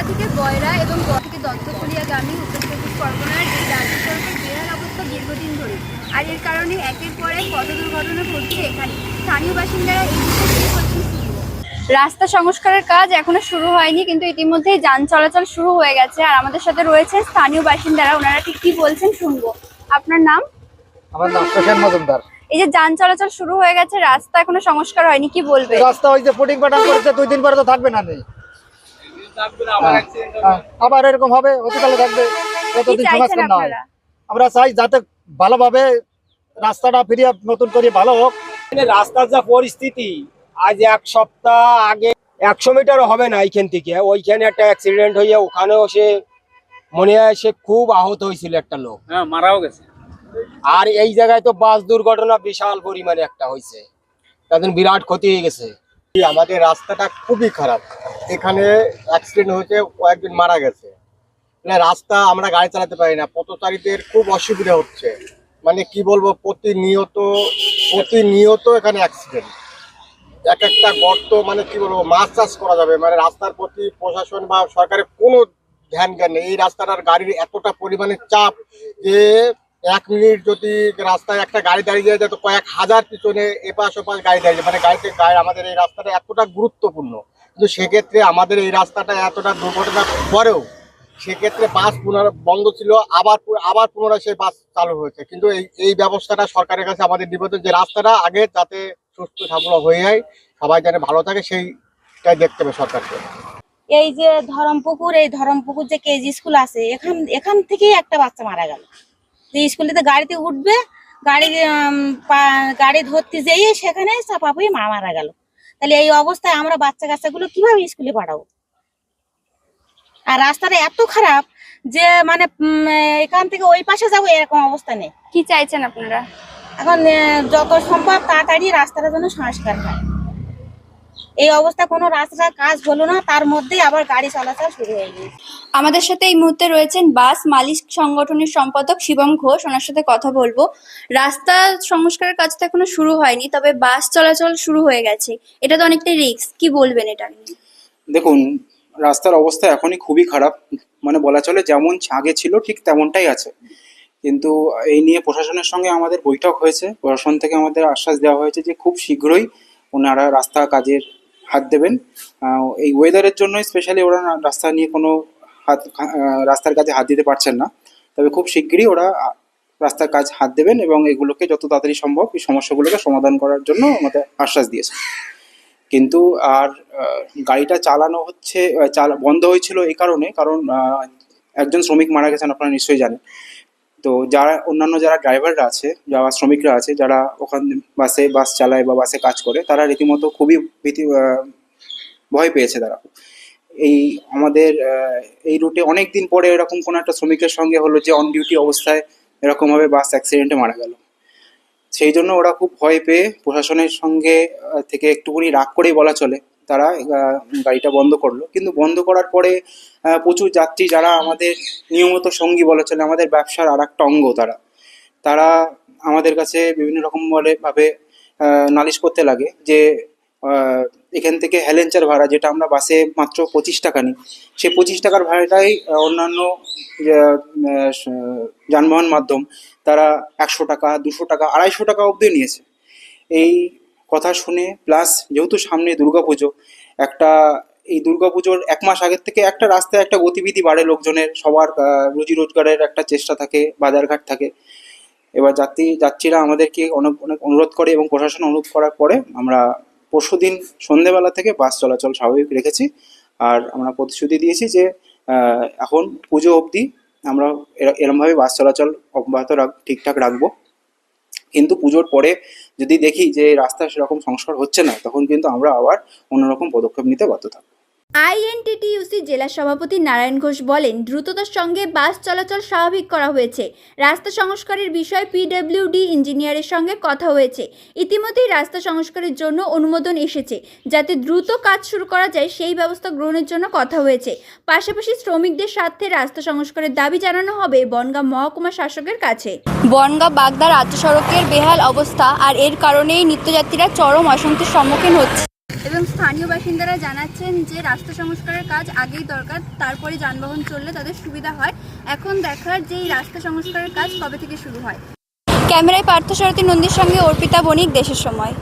বনগা থেকে বয়রা এবং বনগা থেকে দত্তকুলিয়াগামী উত্তর চব্বিশ পরগনার এই রাজ্য সড়কের বেহাল অবস্থা দীর্ঘদিন ধরে। আর এর কারণে একের পর এক পথ দুর্ঘটনা ঘটছে এখানে। স্থানীয় বাসিন্দারা এই বিষয়ে কি বলছেন শুনব। রাস্তা সংস্কারের কাজ এখনও শুরু হয়নি কিন্তু ইতিমধ্যেই যান চলাচল শুরু হয়ে গেছে। আর আমাদের সাথে রয়েছে স্থানীয় বাসিন্দারা ওনারা ঠিক কি বলছেন শুনব। আপনার নাম? আমার নাম প্রশান্ত মজুমদার। এই যে যান চলাচল শুরু হয়ে গেছে রাস্তা এখনও সংস্কার হয়নি কি বলবে রাস্তা ওই যে ফুটিং পাটাং করেছে দুই দিন পরে তো থাকবে না নেই আবার এরকম হবে অতিকালে থাকবে কি সংস্কার না হয় আমরা চাই যাতে ভালোভাবে রাস্তাটা ফিরিয়ে নতুন করে ভালো হোক। রাস্তার যা পরিস্থিতি আজ এক সপ্তাহ আগে একশো মিটারও হবে না এইখান থেকে। ওইখানে একটা অ্যাক্সিডেন্ট হয়ে ওখানেও সে মনে হয় সে খুব আহত হয়েছিল একটা লোক। হ্যাঁ মারাও গেছে। আর এই জায়গায় তো বাস দুর্ঘটনা বিশাল পরিমাণে একটা হয়েছে। তাদের বিরাট ক্ষতি হয়ে গেছে। আমাদের রাস্তাটা খুবই খারাপ। এখানে অ্যাক্সিডেন্ট হয়েছে, কয়েকজন মারা গেছে। মানে রাস্তা আমরা গাড়ি চালাতে পারি না, পথচারীদের খুব অসুবিধা হচ্ছে। মানে কি বলব, প্রতিনিয়ত প্রতিনিয়ত এখানে অ্যাক্সিডেন্ট এক একটা গর্ত মানে কি বলব, মাছ চাষ করা যাবে। মানে রাস্তার প্রতি প্রশাসন বা সরকারের কোনো ধ্যান জ্ঞান নেই। এই রাস্তাটার গাড়ির এতটা পরিমাণে চাপ যে এক মিনিট যদি রাস্তায় একটা গাড়ি দাঁড়িয়ে যায় তো কয়েক হাজার পিছনে এপাশ ওপাশ গাড়ি দাঁড়িয়ে। মানে গাড়িতে গাড়ি, আমাদের এই রাস্তাটা এতটা গুরুত্বপূর্ণ। কিন্তু সেক্ষেত্রে আমাদের এই রাস্তাটা এতটা দুর্ঘটনা পরেও সেক্ষেত্রে বাস পুনর বন্ধ ছিল, আবার আবার পুনরায় সেই বাস চালু হয়েছে। কিন্তু এই এই ব্যবস্থাটা সরকারের কাছে আমাদের নিবেদন যে রাস্তাটা আগে যাতে সুস্থ সাফল্য হয়ে যায়, সবাই যেন ভালো থাকে, সেইটাই দেখতে হবে সরকারকে। এই যে ধরমপুকুর, এই ধরমপুকুর যে কেজি স্কুল আছে, এখান এখান থেকেই একটা বাচ্চা মারা গেল। যে স্কুলেতে গাড়িতে উঠবে, গাড়ি গাড়ি ধরতে যেয়ে সেখানে চাপা মা মারা গেল। তাহলে এই অবস্থায় আমরা বাচ্চা কাচ্চাগুলো কীভাবে স্কুলে পাঠাবো? আর রাস্তাটা এত খারাপ যে মানে এখান থেকে ওই পাশে যাব এরকম অবস্থা নেই। কি চাইছেন আপনারা? এখন যত সম্ভব তাড়াতাড়ি রাস্তাটা যেন সংস্কার হয়। এই অবস্থা কোনো রাস্তা কাজ হলো না তার মধ্যেই আবার গাড়ি চলাচল শুরু হয়ে গেছে আমাদের সাথে এই মুহূর্তে রয়েছেন বাস মালিক সংগঠনের সম্পাদক শিবম ঘোষ ওনার সাথে কথা বলব। রাস্তা সংস্কারের কাজ তো এখনও শুরু হয়নি তবে বাস চলাচল শুরু হয়ে গেছে। এটা তো অনেকটা রিস্ক কি বলবেন এটা নিয়ে? দেখুন রাস্তার অবস্থা এখনই খুবই খারাপ মানে বলা চলে যেমন আগে ছিল ঠিক তেমনটাই আছে। কিন্তু এই নিয়ে প্রশাসনের সঙ্গে আমাদের বৈঠক হয়েছে প্রশাসন থেকে আমাদের আশ্বাস দেওয়া হয়েছে যে খুব শীঘ্রই ওনারা রাস্তা কাজের হাত দেবেন। এই ওয়েদারের জন্য স্পেশালি ওরা রাস্তা নিয়ে কোনো হাত রাস্তার কাজে হাত দিতে পারছেন না। তবে খুব শিগগিরই ওরা রাস্তার কাজ হাত দেবেন এবং এগুলোকে যত তাড়াতাড়ি সম্ভব এই সমস্যাগুলোকে সমাধান করার জন্য আমাদের আশ্বাস দিয়েছে কিন্তু আর গাড়িটা চালানো হচ্ছে বন্ধ হয়েছিল এই কারণে, কারণ একজন শ্রমিক মারা গেছেন, আপনারা নিশ্চয়ই জানেন। তো যারা, অন্যান্য যারা ড্রাইভাররা আছে, যারা শ্রমিকরা আছে, যারা ওখান বাসে বাস চালায় বা বাসে কাজ করে, তারা রীতিমতো খুবই ভীতি ভয় পেয়েছে তারা। এই আমাদের এই রুটে অনেক দিন পরে এরকম কোনো একটা শ্রমিকের সঙ্গে হলো যে অন ডিউটি অবস্থায় এরকমভাবে বাস অ্যাক্সিডেন্টে মারা গেল। সেই জন্য ওরা খুব ভয় পেয়ে প্রশাসনের সঙ্গে থেকে একটুখানি রাগ করেই বলা চলে। তারা গাড়িটা বন্ধ করল। কিন্তু বন্ধ করার পরে প্রচুর যাত্রী যারা আমাদের নিয়মিত সঙ্গী বলে চলে, আমাদের ব্যবসার আর একটা অঙ্গ তারা। তারা আমাদের কাছে বিভিন্ন রকম বলে ভাবে নালিশ করতে লাগে যে এখান থেকে হেলেঞ্চার ভাড়া, যেটা আমরা বাসে মাত্র পঁচিশ টাকা নিই সেই পঁচিশ টাকার ভাড়াটাই অন্যান্য যানবাহন মাধ্যম তারা একশো টাকা, দুশো টাকা, আড়াইশো টাকা অবধি নিয়েছে। এই কথা শুনে প্লাস যেহেতু সামনে দুর্গাপুজো, একটা এই দুর্গাপুজোর এক মাস আগের থেকে একটা রাস্তায় একটা গতিবিধি বাড়ে লোকজনের, সবার রুজি রোজগারের একটা চেষ্টা থাকে, বাজারঘাট থাকে। এবার যাত্রী, যাত্রীরা আমাদেরকে অনেক অনেক অনুরোধ করে এবং প্রশাসন অনুরোধ করার পরে আমরা পরশুদিন সন্ধেবেলা থেকে বাস চলাচল স্বাভাবিক রেখেছি। আর আমরা প্রতিশ্রুতি দিয়েছি যে এখন পুজো অবধি আমরা এরা- এরমভাবে বাস চলাচল অব্যাহত রাখ, ঠিকঠাক রাখব। কিন্তু পুজোর পরে যদি দেখি যে রাস্তা সেরকম সংস্কার হচ্ছে না, তখন কিন্তু আমরা আবার অন্যরকম পদক্ষেপ নিতে বাধ্য থাকব। আইএনটিটিইউসি জেলা সভাপতি নারায়ণ ঘোষ বলেন, দ্রুততার সঙ্গে বাস চলাচল স্বাভাবিক করা হয়েছে। রাস্তা সংস্কারের বিষয়ে পিডব্লিউডি ইঞ্জিনিয়ারের সঙ্গে কথা হয়েছে। ইতিমধ্যেই রাস্তা সংস্কারের জন্য অনুমোদন এসেছে, যাতে দ্রুত কাজ শুরু করা যায় সেই ব্যবস্থা গ্রহণের জন্য কথা হয়েছে। পাশাপাশি শ্রমিকদের স্বার্থে রাস্তা সংস্কারের দাবি জানানো হবে বনগাঁ মহকুমা শাসকের কাছে। বনগাঁ বাগদা রাজ্য সড়কের বেহাল অবস্থা আর এর কারণেই নিত্যযাত্রীরা চরম অশান্তির সম্মুখীন হচ্ছে। এবং স্থানীয় বাসিন্দারা জানাচ্ছেন যে রাস্তা সংস্কারের কাজ আগেই দরকার, তারপরে যানবাহন চললে তাদের সুবিধা হয়। এখন দেখার যে এই রাস্তা সংস্কারের কাজ কবে থেকে শুরু হয়। ক্যামেরায় পার্থ পার্থসারথী নন্দীর সঙ্গে অর্পিতা বণিক দেশের সময়।